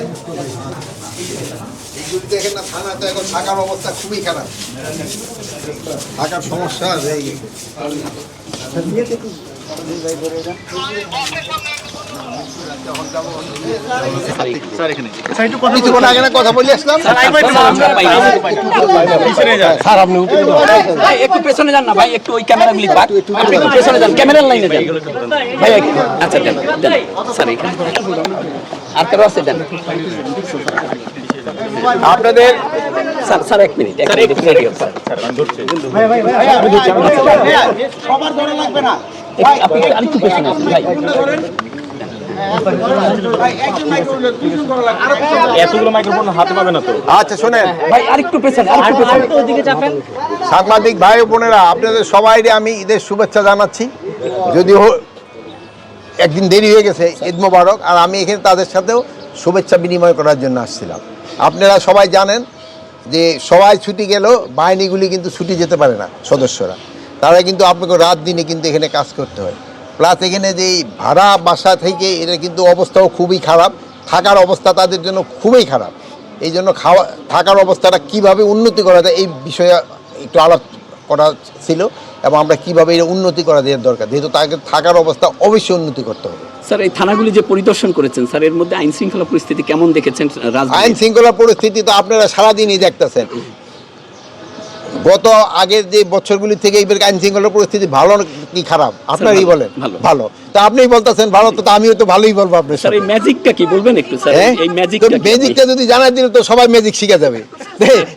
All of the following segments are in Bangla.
দেখেন। এইগুলি দেখেন না থানা তো এখন থাকার অবস্থা খুবই খারাপ। থাকার সমস্যা হয়ে গেছে কথা বলে আসলাম ভাই একটু পেছনে যান না ভাই একটু ওই ক্যামেরা গুলি আপনি একটু পেছনে যান ক্যামেরার লাইনে যান ভাই আচ্ছা দেন দেন স্যার আর কারও আছে দেন আপনাদের স্যার স্যার এক মিনিট এক মিনিট রেডি হোক স্যার সবার ধরে লাগবে না আপনি আরেকটু পেছনে আসুন ভাই। এতগুলো মাইক্রোফোন হাতে পাবে না তো। আচ্ছা শোনেন। ভাই আরেকটু পেছনে আরেকটু পেছনে সাংবাদিক ভাই বোনেরা আপনাদের সবাই আমি ঈদের শুভেচ্ছা জানাচ্ছি। যদিও একদিন দেরি হয়ে গেছে ঈদ মোবারক আর আমি এখানে তাদের সাথেও শুভেচ্ছা বিনিময় করার জন্য আসছিলাম। আপনারা সবাই জানেন যে সবাই ছুটি গেলেও বাহিনীগুলি কিন্তু ছুটি যেতে পারে না সদস্যরা। তারা কিন্তু আপনাকে রাত দিনে কিন্তু এখানে কাজ করতে হয়। প্লাস এখানে যে ভাড়া বাসা থেকে এটা কিন্তু অবস্থাও খুবই খারাপ থাকার অবস্থা তাদের জন্য খুবই খারাপ। এই জন্য খাওয়া থাকার অবস্থাটা কীভাবে উন্নতি করা যায় এই বিষয়ে একটু আলাপ করা ছিল এবং আমরা কীভাবে এটা উন্নতি করা দেওয়ার দরকার যেহেতু তাকে থাকার অবস্থা অবশ্যই উন্নতি করতে হবে। স্যার এই থানাগুলি যে পরিদর্শন করেছেন স্যার এর মধ্যে আইন শৃঙ্খলা পরিস্থিতি কেমন দেখেছেন আইন শৃঙ্খলা পরিস্থিতি তো আপনারা সারাদিনই দেখতেছেন। গত আগের যে বছরগুলি থেকে এইবার আইন শৃঙ্খলা পরিস্থিতি ভালো কি খারাপ? আপনারই বলেন? ভালো। ভালো। তা আপনিই বলতেছেন ভালো তো আমিও তো ভালোই বলব আপনার স্যার এই ম্যাজিকটা কি বলবেন একটু স্যার? হ্যাঁ? এই ম্যাজিকটা কি ম্যাজিকটা যদি জানাই দিলে তো সবাই ম্যাজিক শিখে যাবে।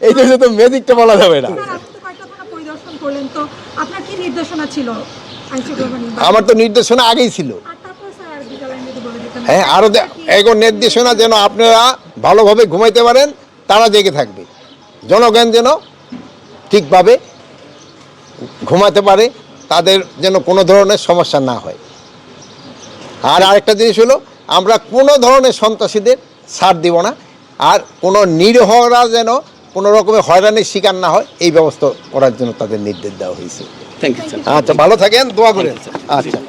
এই জন্য তো ম্যাজিকটা বলা যাবে না। আপনি তো কয়েকটা থানা পরিদর্শন করলেন তো আপনার কি নির্দেশনা ছিল আমার তো নির্দেশনা আগেই ছিল। আর আর হ্যাঁ আরও এখন নির্দেশনা যেন আপনারা ভালোভাবে ঘুমাইতে পারেন তারা জেগে থাকবে। জনগণ যেন ঠিকভাবে ঘুমাতে পারে তাদের যেন কোনো ধরনের সমস্যা না হয়। আর আরেকটা জিনিস হলো আমরা কোনো ধরনের সন্ত্রাসীদের ছাড় দিব না আর কোনো নিরহরা যেন কোনো রকমের হয়রানির শিকার না হয় এই ব্যবস্থা করার জন্য তাদের নির্দেশ দেওয়া হয়েছে। থ্যাংক ইউ আচ্ছা ভালো থাকেন দোয়া করেন। আচ্ছা।